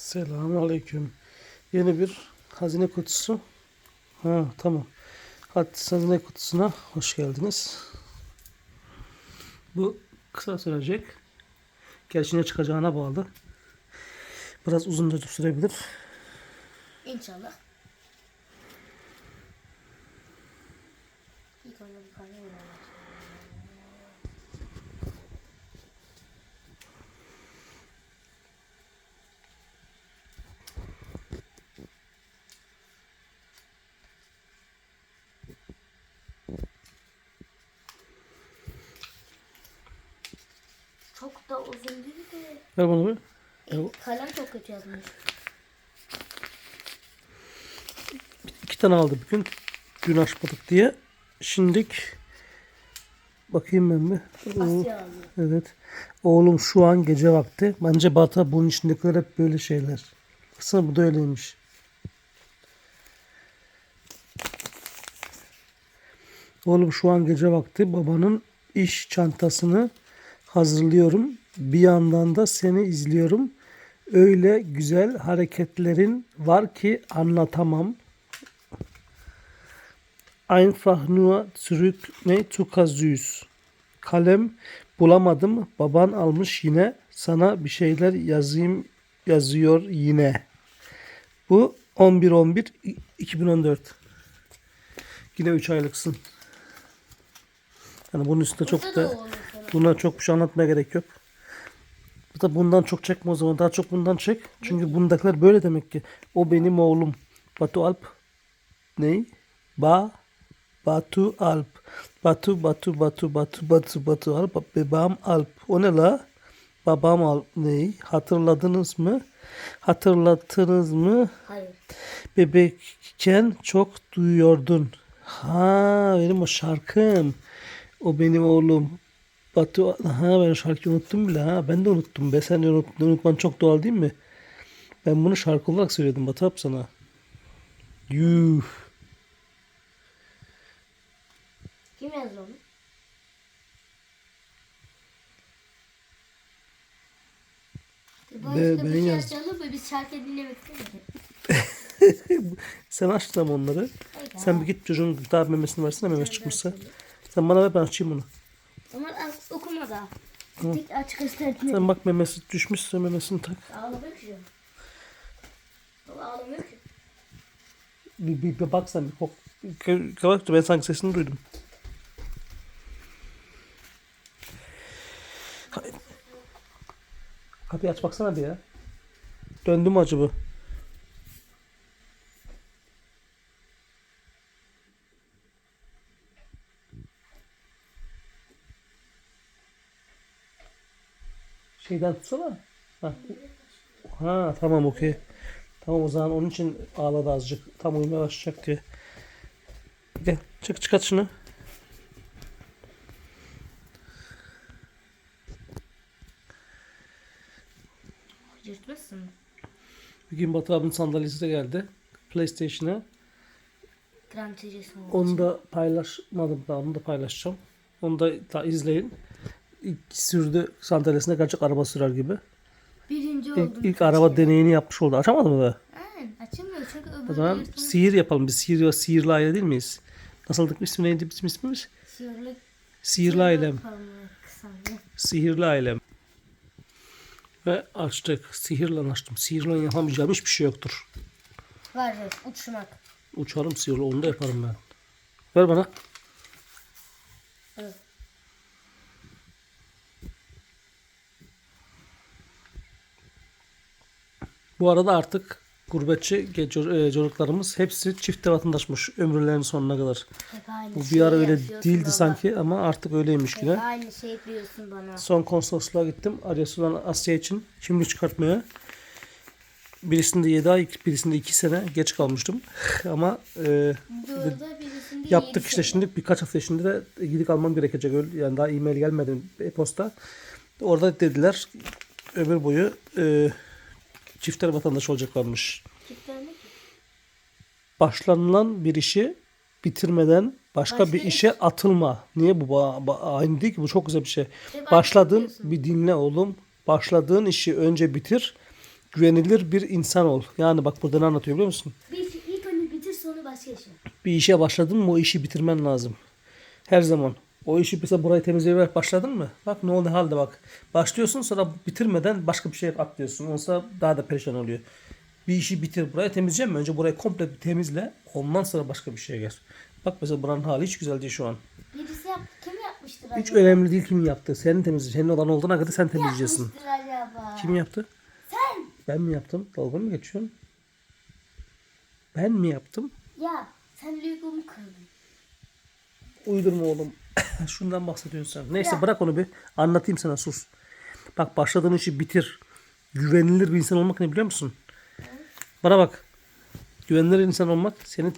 Selamun Aleyküm. Yeni bir hazine kutusu. Ha tamam. Hadi hazine kutusuna hoş geldiniz. Bu kısa sürecek. Gerçi ne çıkacağına bağlı. Biraz uzun da sürebilir. İnşallah. İlk önce bir kahve verelim. Çok da uzun değil de. Ver bana bir. E, kalem çok kötü yazmış. İki tane aldı bugün. Dün açmadık diye. Şimdik bakayım ben bir. Oo. Evet. Oğlum şu an gece vakti. Bence Bata bunun içindekiler hep böyle şeyler. Baksana bu da öyleymiş. Oğlum şu an gece vakti babanın iş çantasını hazırlıyorum. Bir yandan da seni izliyorum. Öyle güzel hareketlerin var ki anlatamam. Einfach nur zurück ne tukazüs. Kalem bulamadım. Baban almış yine. Sana bir şeyler yazayım yazıyor yine. Bu 11 11 2014. Yine 3 aylıksın. Yani bunun üstünde çok da da. Buna çok bir şey anlatmaya gerek yok. Bu da bundan çok çekme o zaman. Daha çok bundan çek. Çünkü bundakiler böyle demek ki. O benim oğlum. Batu Alp. Ney? Ba. Batu Alp. Batu Batu Batu Batu Batu Batu Alp. Babam Alp. O ne la? Babam Alp. Ney? Hatırladınız mı? Hatırlattınız mı? Hayır. Bebekken çok duyuyordun. Ha benim o şarkım. O benim oğlum. Batu ha ben şarkıyı unuttum bile ha. Ben de unuttum be. Sen de unut, unutman çok doğal değil mi? Ben bunu şarkı olarak söyledim Batu abi sana. Yuh. Kim yazdı onu? Be- ben yazdım. biz şarkı dinlemek. Sen açtın onları. Sen bir git çocuğun daha memesini versene memes çıkmışsa. Sen bana ver ben açayım onu. Ama az okuma da. Tek açık gösterdim. Sen bak memesi düşmüşse memesini tak. Ağlamıyor ki. Baba ağlamıyor ki. Bir, bir, bir bak sen bir kok. Bak ben sanki sesini duydum. Kapıyı aç baksana bir ya. Döndü mü acaba? Şeyden tutsana. Ha, ha tamam okey. Tamam o zaman onun için ağladı azıcık. Tam uyumaya başlayacak diye. Gel çık çıkart şunu. Yırtmışsın. Bir gün Batu abinin sandalyesi de geldi. PlayStation'a. Onu da paylaşmadım daha onu da paylaşacağım. Onu da, da izleyin. İlk sürdü sandalyesine gerçek araba sürer gibi. Birinci oldum. İlk, ilk araba deneyini yapmış oldu. Açamadı mı da? Aynen açılmıyor çünkü öbürü O zaman yırtılmış. sihir yapalım. Biz sihir ve sihirli aile değil miyiz? Nasıldık ismi neydi bizim ismimiz? Sihirli. Sihirli ailem. Sihirli ailem. Ve açtık. Sihirle açtım. Sihirle yapamayacağım hiçbir şey yoktur. Var uçmak. Uçarım sihirle onu da yaparım ben. Ver bana. Evet. Bu arada artık gurbetçi e, çocuklarımız hepsi çifte vatandaşmış ömürlerinin sonuna kadar. Bu bir ara öyle değildi baba. sanki ama artık öyleymiş Hep yine. aynı şey yapıyorsun bana. Son konsolosluğa gittim. Arya Asya için kimlik çıkartmaya. Birisinde 7 ay, birisinde 2 sene geç kalmıştım. ama e, yaptık işte sene. şimdi birkaç hafta içinde de gidip almam gerekecek. Yani daha e-mail gelmedi e-posta. Orada dediler ömür boyu e, çiftler vatandaş olacaklarmış. Çiftler ne başlanılan bir işi bitirmeden başka Başka bir iş. işe atılma. Niye bu ba- ba- aynı değil ki bu çok güzel bir şey. Hep aynı yapıyorsun. bir dinle oğlum. Başladığın işi önce bitir. güvenilir bir insan ol. Yani bak burada ne anlatıyor biliyor musun? Bir, ilk önce bitir sonra başka yaşa. Bir işe başladın mı o işi bitirmen lazım. Her zaman. O işi mesela burayı temizlemeye başladın mı? Bak ne oldu halde bak. Başlıyorsun sonra bitirmeden başka bir şey atlıyorsun. Olsa daha da perişan oluyor. Bir işi bitir. Burayı temizleyeceğim mi? Önce burayı komple bir temizle. Ondan sonra başka bir şeye gel. Bak mesela buranın hali hiç güzel değil şu an. Birisi yaptı. Kim yapmıştır Hiç acaba? önemli değil kim yaptı. Senin temizle. Senin olan olduğuna kadar sen temizleyeceksin. Yapmıştır acaba? Kim yaptı? Sen. Ben mi yaptım? Dalga mı geçiyorsun? Ben mi yaptım? Ya sen Lego'mu kırdın. Uydurma oğlum. Şundan bahsediyorsun sen. Neyse Ya. bırak onu bir. Anlatayım sana sus. Bak başladığın işi bitir. Güvenilir bir insan olmak ne biliyor musun? Bana bak. Güvenilir insan olmak senin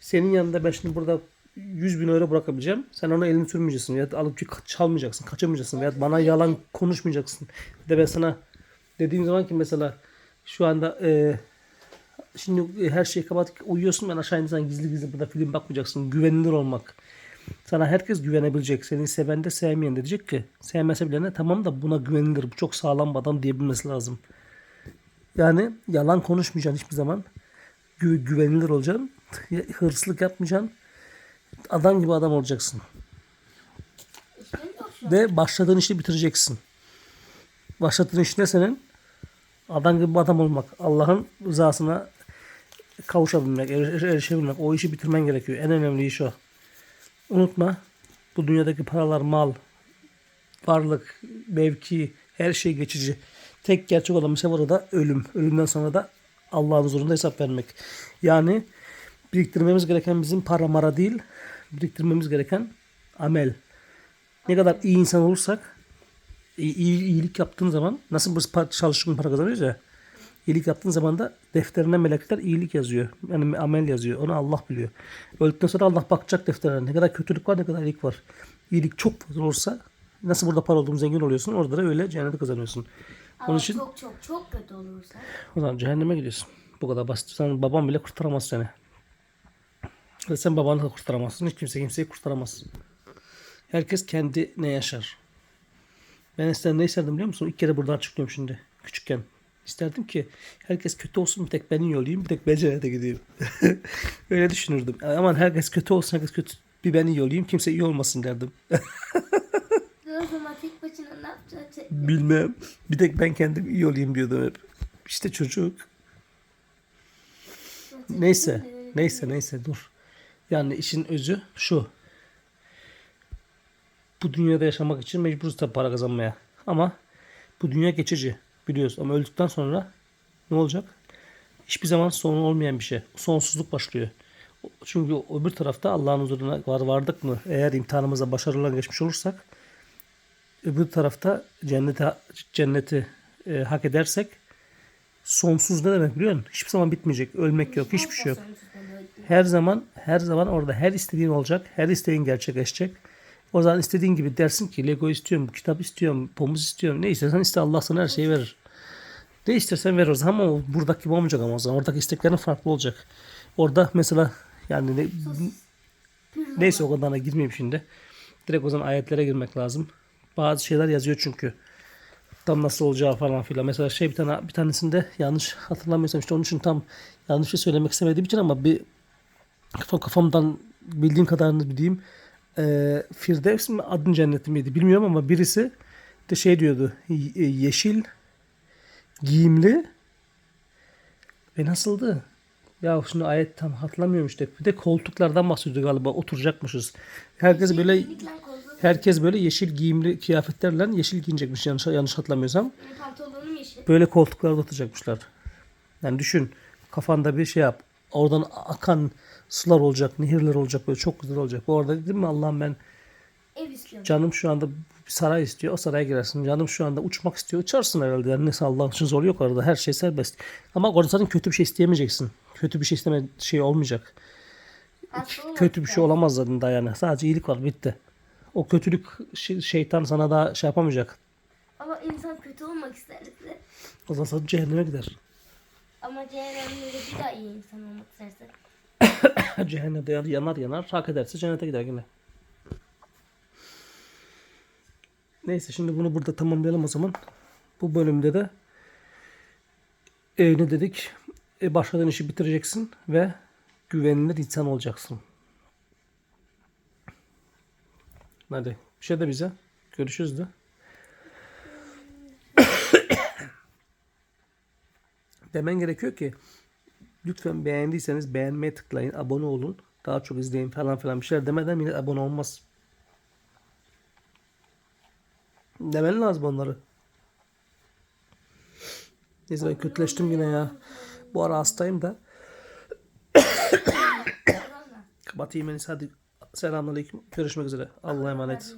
senin yanında ben şimdi burada 100 bin euro bırakabileceğim. Sen ona elini sürmeyeceksin. Ya alıp çalmayacaksın. Kaçamayacaksın. Ya bana yalan konuşmayacaksın. Bir de ben sana dediğim zaman ki mesela şu anda e, şimdi her şeyi kapat uyuyorsun ben aşağı indiğin gizli gizli burada film bakmayacaksın. Güvenilir olmak. Sana herkes güvenebilecek. Seni seven de sevmeyen de diyecek ki sevmese bile ne tamam da buna güvenilir. Bu çok sağlam adam diyebilmesi lazım. Yani yalan konuşmayacaksın hiçbir zaman. Gü- güvenilir olacaksın. Hırsızlık yapmayacaksın. Adam gibi adam olacaksın. Ve başladığın işi bitireceksin. Başladığın iş ne senin? Adam gibi adam olmak. Allah'ın rızasına kavuşabilmek, er- erişebilmek. O işi bitirmen gerekiyor. En önemli iş o. Unutma. Bu dünyadaki paralar, mal, varlık, mevki, her şey geçici. Tek gerçek olan bir şey da ölüm. Ölümden sonra da Allah'ın huzurunda hesap vermek. Yani biriktirmemiz gereken bizim para mara değil, biriktirmemiz gereken amel. Ne kadar iyi insan olursak, iyi, iyi- iyilik yaptığın zaman, nasıl biz para, çalıştığın para kazanıyoruz ya, iyilik yaptığın zaman da defterine melekler iyilik yazıyor. Yani amel yazıyor. Onu Allah biliyor. Öldükten sonra Allah bakacak defterine. Ne kadar kötülük var, ne kadar iyilik var. İyilik çok fazla olursa, nasıl burada para olduğunu zengin oluyorsun, orada da öyle cenneti kazanıyorsun. Ama Onun için çok çok çok kötü olursa. o zaman cehenneme gidiyorsun. Bu kadar basit. Sen babam bile kurtaramaz seni. Ve sen babanı da kurtaramazsın. Hiç kimse kimseyi kurtaramaz. Herkes kendi ne yaşar. Ben eskiden ne isterdim biliyor musun? İlk kere buradan çıkıyorum şimdi. Küçükken. İsterdim ki herkes kötü olsun bir tek ben iyi olayım bir tek ben cennete gideyim. Öyle düşünürdüm. Aman herkes kötü olsun herkes kötü bir ben iyi olayım kimse iyi olmasın derdim. O zaman tek başına ne yapacağız? Tek- Bilmem. Bir tek ben kendim iyi olayım diyordum hep. İşte çocuk. Neyse. Neyse neyse dur. Yani işin özü şu. Bu dünyada yaşamak için mecburuz tabii para kazanmaya. Ama bu dünya geçici. Biliyoruz. Ama öldükten sonra ne olacak? Hiçbir zaman sonu olmayan bir şey. Sonsuzluk başlıyor. Çünkü öbür tarafta Allah'ın huzuruna var vardık mı? Eğer imtihanımıza başarılı geçmiş olursak öbür tarafta cennete cenneti e, hak edersek sonsuz ne demek biliyor musun? Hiçbir zaman bitmeyecek. Ölmek yok. Hiçbir şey yok. Her zaman her zaman orada her istediğin olacak. Her isteğin gerçekleşecek. O zaman istediğin gibi dersin ki Lego istiyorum, kitap istiyorum, pomuz istiyorum. Ne istersen iste Allah sana her şeyi verir. Ne istersen ver o zaman ama buradaki gibi olmayacak ama o zaman. Oradaki isteklerin farklı olacak. Orada mesela yani ne, neyse o kadarına girmeyeyim şimdi. Direkt o zaman ayetlere girmek lazım. Bazı şeyler yazıyor çünkü. Tam nasıl olacağı falan filan. Mesela şey bir tane bir tanesinde yanlış hatırlamıyorsam işte onun için tam yanlış şey söylemek istemediğim için ama bir kafam, kafamdan bildiğim kadarını bileyim. Ee, Firdevs mi adın cenneti miydi bilmiyorum ama birisi de şey diyordu. y- Yeşil giyimli ve nasıldı? Ya şimdi ayet tam hatırlamıyorum işte. Bir de koltuklardan bahsediyor galiba oturacakmışız. Herkes böyle herkes böyle yeşil giyimli kıyafetlerle yeşil giyinecekmiş yanlış yanlış hatırlamıyorsam. Böyle koltuklarda oturacakmışlar. Yani düşün kafanda bir şey yap. Oradan akan sular olacak, nehirler olacak böyle çok güzel olacak. Bu Orada dedim mi Allah'ım ben Ev istiyorum. canım şu anda bir saray istiyor. O saraya girersin. Canım şu anda uçmak istiyor. Uçarsın herhalde. Yani neyse Allah'ın için zor yok orada. Her şey serbest. Ama orada zaten kötü bir şey isteyemeyeceksin. Kötü bir şey isteme şey olmayacak. Olmak Kötü bir şey olamaz zaten daha yani. Sadece iyilik var bitti. O kötülük şey- şeytan sana daha şey yapamayacak. Ama insan kötü olmak isterse. O zaman sana cehenneme gider. Ama cehennemde de bir daha iyi insan olmak isterse. Cehennemde yanar yanar, hak ederse cennete gider yine. Neyse şimdi bunu burada tamamlayalım o zaman. Bu bölümde de e, ne dedik? E, başladığın işi bitireceksin ve güvenilir insan olacaksın. Hadi bir şey de bize. Görüşürüz de. Demen gerekiyor ki lütfen beğendiyseniz beğenmeye tıklayın, abone olun. Daha çok izleyin falan filan bir şeyler demeden millet abone olmaz. Demen lazım onları. Neyse ben kötüleştim yine ya. Bu ara hastayım da. Kapatayım en iyisi. Hadi selamünaleyküm. Görüşmek üzere. Allah'a emanet.